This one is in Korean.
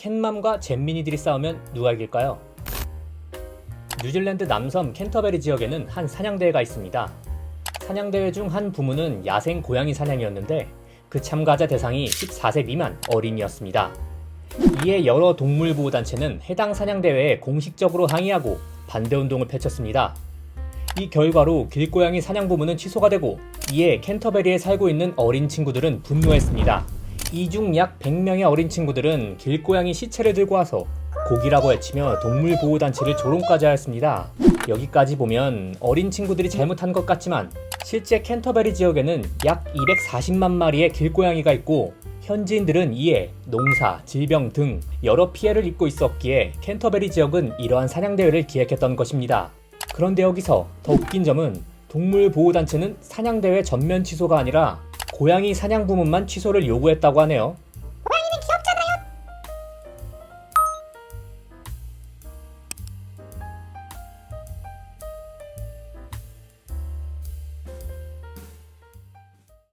캣맘과 잼민이들이 싸우면 누가 이길까요? 뉴질랜드 남섬 캔터베리 지역에는 한 사냥대회가 있습니다. 사냥대회 중 한 부문은 야생 고양이 사냥이었는데 그 참가자 대상이 14세 미만 어린이였습니다. 이에 여러 동물보호단체는 해당 사냥대회에 공식적으로 항의하고 반대운동을 펼쳤습니다. 이 결과로 길고양이 사냥 부문은 취소가 되고 이에 캔터베리에 살고 있는 어린 친구들은 분노했습니다. 이중 약 100명의 어린 친구들은 길고양이 시체를 들고 와서 고기라고 외치며 동물 보호 단체를 조롱까지 하였습니다. 여기까지 보면 어린 친구들이 잘못한 것 같지만 실제 캔터베리 지역에는 약 240만 마리의 길고양이가 있고 현지인들은 이에 농사, 질병 등 여러 피해를 입고 있었기에 캔터베리 지역은 이러한 사냥대회를 기획했던 것입니다. 그런데 여기서 더 웃긴 점은 동물 보호단체는 사냥대회 전면 취소가 아니라 고양이 사냥 부문만 취소를 요구했다고 하네요.